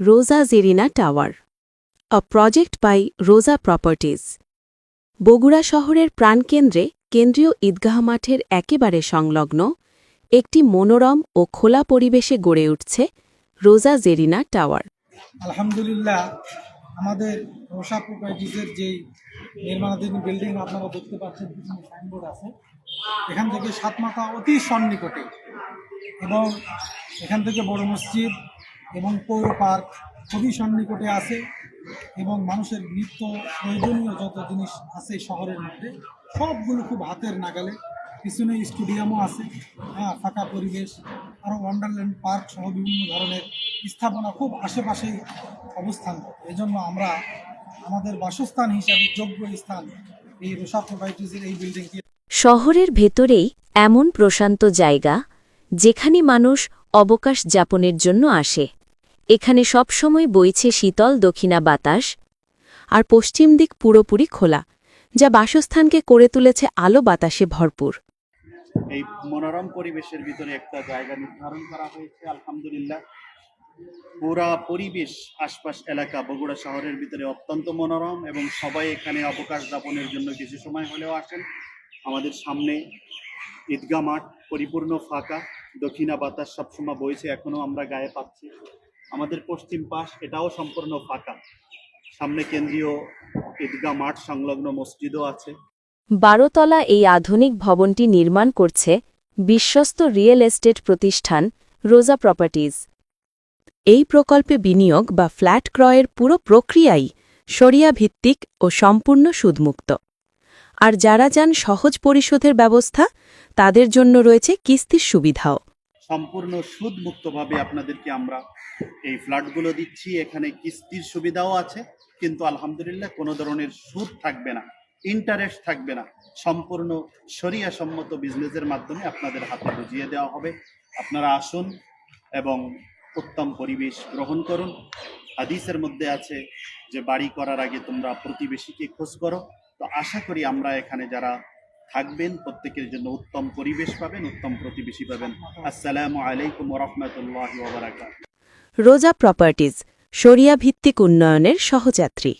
Roza Zerina tower, a project by Roza properties. Bogura শহরের প্রাণকেন্দ্রে কেন্দ্রীয় ঈদগাহ মাঠের একেবারে সংলগ্ন একটি মনোরম ও খোলা পরিবেশে গড়ে উঠছে রোজা জেরিনা টাওয়ার। আলহামদুলিল্লাহ, আমাদের রোসা প্রোপার্টিজের যেই নির্মাণাধীন বিল্ডিং আপনারা দেখতে পাচ্ছেন, পিছনে সাইনবোর্ড আছে। এখান থেকে সাতমাথা অতি সন্নিকটে এবং এখান থেকে বড় মসজিদ এবং পৌর পার্ক খুবই সন্নিকটে আছে এবং মানুষের নিত্য প্রয়োজনীয় যত জিনিস আছে শহরের মধ্যে, সবগুলো খুব হাতের নাগালে। পিছনে স্টেডিয়ামও আছে হ্যাঁ ফাঁকা পরিবেশ আরও ওয়ান্ডারল্যান্ড পার্ক সহ বিভিন্ন ধরনের স্থাপনা খুব আশেপাশেই অবস্থান। এজন্য আমরা আমাদের বাসস্থান হিসাবে যোগ্য স্থান এই রোসা প্রোভাইটিসের এই বিল্ডিংটি শহরের ভেতরেই এমন প্রশান্ত জায়গা যেখানে মানুষ অবকাশ যাপনের জন্য আসে। এখানে সবসময় বইছে শীতল দক্ষিণা বাতাস আর পশ্চিম দিক পুরোপুরি খোলা, যা বাসস্থানকে করে তুলেছে আলো বাতাসে ভরপুর। এই মনোরম পরিবেশের ভিতরে একটা জায়গা নির্ধারণ করা হয়েছে, আলহামদুলিল্লাহ। পুরা পরিবেশ, আশপাশ এলাকা বগুড়া শহরের ভিতরে অত্যন্ত মনোরম এবং সবাই এখানে অবকাশ যাপনের জন্য কিছু সময় হলেও আসেন। আমাদের সামনে ঈদগাহ মাঠ পরিপূর্ণ ফাঁকা, দক্ষিণা বাতাস সবসময় বইছে, এখনও আমরা গায়ে পাচ্ছি। আমাদের পশ্চিম পাশ, এটাও সম্পূর্ণ ফাঁকা। সামনে কেন্দ্রীয় ঈদগাহ মাঠ সংলগ্ন মসজিদও আছে। বারোতলা এই আধুনিক ভবনটি নির্মাণ করছে বিশ্বস্ত রিয়েল এস্টেট প্রতিষ্ঠান রোজা প্রপার্টিজ। এই প্রকল্পে বিনিয়োগ বা ফ্ল্যাট ক্রয়ের পুরো প্রক্রিয়াই সরিয়া ভিত্তিক ও সম্পূর্ণ সুদমুক্ত। আর যারা যান সহজ পরিশোধের ব্যবস্থা, তাদের জন্য রয়েছে কিস্তির সুবিধাও। সম্পূর্ণ সুদমুক্তভাবে আপনাদেরকে আমরা এই ফ্ল্যাটগুলো দিচ্ছি। এখানে কিস্তির সুবিধাও আছে, কিন্তু আলহামদুলিল্লাহ কোনো ধরনের সুদ থাকবে না ইন্টারেস্ট থাকবে না। সম্পূর্ণ সম্মত বিজনেসের মাধ্যমে আপনাদের হাতে বুঝিয়ে দেওয়া হবে। আপনারা আসুন এবং উত্তম পরিবেশ গ্রহণ করুন। হাদিসের মধ্যে আছে যে, বাড়ি করার আগে তোমরা প্রতিবেশীকে খোঁজ করো। তো আশা করি আমরা এখানে যারা থাকবেন, প্রত্যেকের জন্য উত্তম পরিবেশ পাবেন, উত্তম প্রতিবেশী পাবেন। আসসালামু আলাইকুম রহমতুল্লাহ রোজা প্রপার্টিজ শরিয়া ভিত্তিক উন্নয়নের সহযাত্রী।